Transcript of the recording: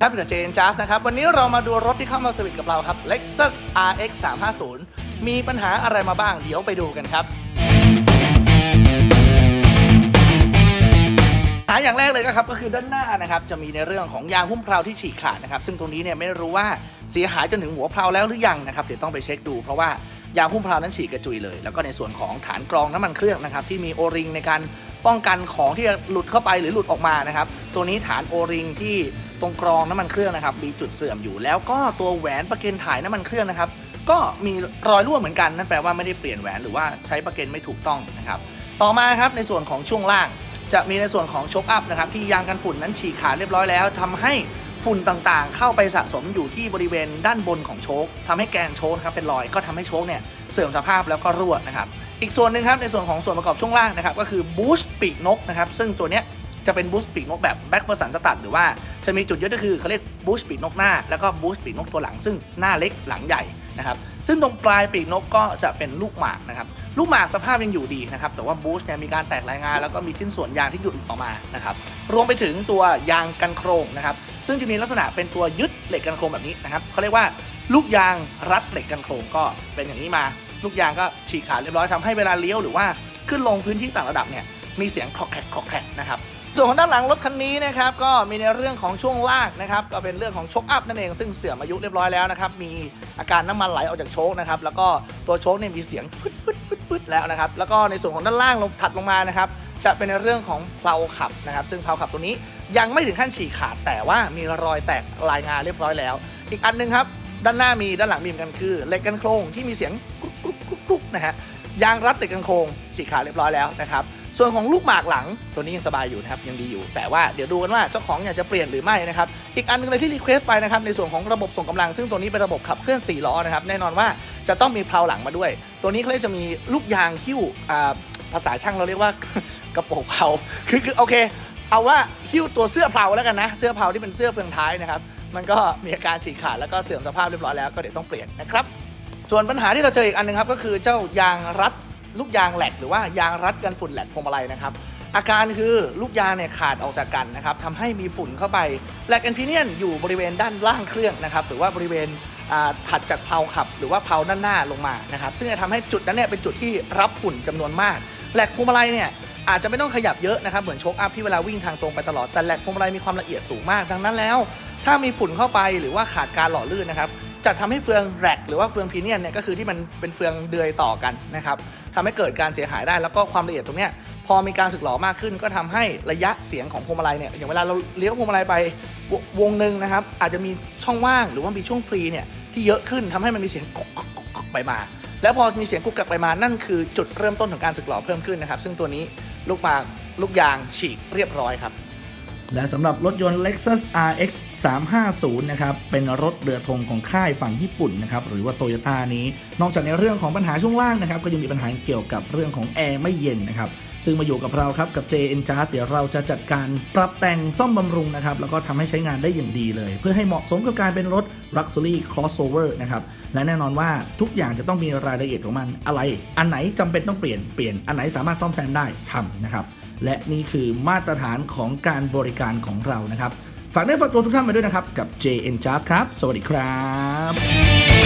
ครับเดี๋ยวเจนจัสนะครับ วันนี้เรามาดูรถที่เข้ามาสวิตกับเราครับ Lexus RX 350 มีปัญหาอะไรมาบ้าง เดี๋ยวไปดูกันครับปัญหาอย่างแรกเลยก็ครับก็คือด้านหน้านะครับจะมีในเรื่องของยางหุ้มเพลาที่ฉีกขาดนะครับซึ่งตรงนี้เนี่ยไม่รู้ว่าเสียหายจนถึงหัวเพลาแล้วหรือยังนะครับเดี๋ยวต้องไปเช็คดู เพราะว่า ยางหุ้มพลาวนั้นฉีกกระจุยเลย แล้วก็ในส่วนของฐานกรองน้ำมันเครื่องนะครับที่มีโอริงในการป้องกันของที่จะหลุดเข้าไปหรือหลุดออกมานะครับตัวนี้ฐานโอริงที่ตรงกรองน้ำมันเครื่องนะครับมีจุดเสื่อมอยู่ แล้วก็ตัวแหวนประเกนถ่ายน้ำมันเครื่องนะครับก็มีรอยรั่วเหมือนกันนั่นแปลว่าไม่ได้เปลี่ยนแหวนหรือว่าใช้ประเกนไม่ถูกต้องนะครับต่อมาครับในส่วนของช่วงล่าง จะมีในส่วนของช็อคอัพนะครับที่ยางกันฝุ่นนั้นฉีกขาดเรียบร้อยแล้วทำให้ ฝุ่นต่างๆ เข้าไปสะสมอยู่ที่บริเวณด้านบนของโชคทำให้แกนโชคครับเป็นรอยก็ทำให้โชคเนี่ยเสื่อมสภาพแล้วก็รั่วนะครับอีกส่วนหนึ่งครับในส่วนของส่วนประกอบช่วงล่างนะครับก็คือบูสต์ปีกนกนะครับซึ่งตัวเนี้ยจะเป็นบูสต์ปีกนกแบบแบ็กเ e อร์สันสตัดหรือว่าจะมีจุดยึดก็คือเขาเรียกบูสต์ปีกนกหน้า แล้วก็บูสต์ปีกนกตัวหลัง ซึ่งหน้าเล็กหลังใหญ่นะครับซึ่งตรงปลายปีกนกก็จะเป็นลูกหมากนะครับลูกหมากสภาพยังอยู่ดีนะครับแต่ว่าบูสต์เนี่ยมีการแตกรายงาน แล้วก็มีชิ้นส่วนยางที่หยุดออกมานะครับรวมไปถึงตัวยางกันโครงนะครับ ซึ่งจะมีลักษณะเป็นตัวยึดเหล็กกันโครงแบบนี้นะครับเขาเรียกว่าลูกยางรัดเหล็กกันโครงก็เป็นอย่างนี้มา ลูกยางก็ฉีกขาดเรียบร้อยทำให้เวลาเลี้ยวหรือว่าขึ้นลงพื้นที่ต่างระดับเนี่ยมีเสียงคอกแคกคอกแคกนะครับส่วนของด้านหลังรถคันนี้นะครับก็มีในเรื่องของช่วงล่างนะครับก็เป็นเรื่องของโชคอัพนั่นเองซึ่งเสื่อมอายุเรียบร้อยแล้วนะครับมีอาการน้ำมันไหลออกจากโชคนะครับแล้วก็ตัวโชคเนี่ยมีเสียงฟึดฟึดฟึดฟึดแล้วนะครับแล้วก็ในส่วนของด้านล่างลงถัดลงมานะครับ จะเป็นในเรื่องของเพลาขับนะครับ ซึ่งเพลาขับตัวนี้ยังไม่ถึงขั้นฉีกขาด แต่ว่ามีรอยแตกรายงาเรียบร้อยแล้ว อีกอันหนึงครับ ด้านหน้ามีด้านหลังมีเหมือนกันคือเหล็กกันโครงที่มีเสียงกรุกกรุกกรุกกรุกนะฮะยางรัดเหล็กกันโครงฉีกขาดเรียบร้อยแล้วนะครับส่วนของลูกหมากหลังตัวนี้ยังสบายอยู่นะครับยังดีอยู่ แต่ว่าเดี๋ยวดูกันว่าเจ้าของอยากจะเปลี่ยนหรือไม่นะครับอีกอันหนึงเลยที่รีเควสต์ไปนะครับในส่วนของระบบส่งกำลัง ซึ่งตัวนี้เป็นระบบขับเคลื่อน4ล้อนะครับแน่นอนว่าจะต้องมีเพลาหลังมาด้วย ตัวนี้เขาเรียกจะมีลูกยางคิ้วอ่าภาษาช่างเราเรียกว่ากระโปรงเพลาคือคือโอเค เอาว่าคิ้วตัวเสื้อเพลาแล้วกันนะ เสื้อเพลาที่เป็นเสื้อเฟืองท้ายนะครับ มันก็มีอาการฉีกขาดแล้วก็เสื่อมสภาพเรียบร้อยแล้วก็เดี๋ยวต้องเปลี่ยนนะครับ ส่วนปัญหาที่เราเจออีกอันหนึงครับก็คือเจ้ายางรัดลูกยางแหลกหรือว่ายางรัดกันฝุ่นแหลกพวงมาลัยนะครับอาการคือลูกยางเนี่ยขาดออกจากกันนะครับทำให้มีฝุ่นเข้าไปแหลกแอนพีเนียนอยู่บริเวณด้านล่างเครื่องนะครับหรือว่าบริเวณ ถัดจากเพลาขับหรือว่าเพลาด้านหน้าลงมานะครับซึ่งจะทำให้จุดนั้นเนี่ยเป็นจุดที่รับฝุ่นจำนวนมากแหลกพวงมาลัยเนี่ยอาจจะไม่ต้องขยับเยอะนะครับเหมือนโชคอัพที่เวลาวิ่งทางตรงไปตลอดแต่แหลกพวงมาลัยมีความละเอียดสูงมาก ดังนั้นแล้ว ถ้ามีฝุ่นเข้าไปหรือว่าขาดการหล่อลื่นนะครับจะทำให้เฟืองแรกหรือว่าเฟืองพีเนียมเนี่ยก็คือที่มันเป็นเฟืองเดือยต่อกันนะครับทำให้เกิดการเสียหายได้แล้วก็ความละเอียดตรงเนี้ยพอมีการสึกหลอมากขึ้น ก็ทำให้ระยะเสียงของพวงมาลัยเนี่ยอย่างเวลาเราเลี้ยวพวงมาลัยไปววงหนึ่งนะครับอาจจะมีช่องว่างหรือว่ามีช่วงฟรีเนี่ย ที่เยอะขึ้นทำให้มันมีเสียงกุกกุกกุกกุกไปมา แล้วพอมีเสียงกุกกักไปมานั่นคือจุดเริ่มต้นของการสึกหลอเพิ่มขึ้นนะครับ ซึ่งตัวนี้ลูกหมากลูกยางฉีกเรียบร้อยครับ และสำหรับรถยนต์ Lexus RX 350นะครับเป็นรถเรือธงของค่ายฝั่งญี่ปุ่นนะครับหรือว่าโตโยต้านี้ นอกจากในเรื่องของปัญหาช่วงล่างนะครับก็ยังมีปัญหาเกี่ยวกับเรื่องของแอร์ไม่เย็นนะครับซึ่งมาอยู่กับเราครับกับ JN Charge เดี๋ยวเราจะจัดการปรับแต่งซ่อมบำรุงนะครับแล้วก็ทำให้ใช้งานได้อย่างดีเลย เพื่อให้เหมาะสมกับการเป็นรถ Luxury Crossover นะครับและแน่นอนว่าทุกอย่างจะต้องมีรายละเอียดของมันอะไร อันไหนจำเป็นต้องเปลี่ยนเปลี่ยนอันไหนสามารถซ่อมแซมได้ทำนะครับ และนี่คือมาตรฐานของการบริการของเรานะครับ ฝากได้ฝากตัวทุกท่านไปด้วยนะครับ กับ JN Just ครับ สวัสดีครับ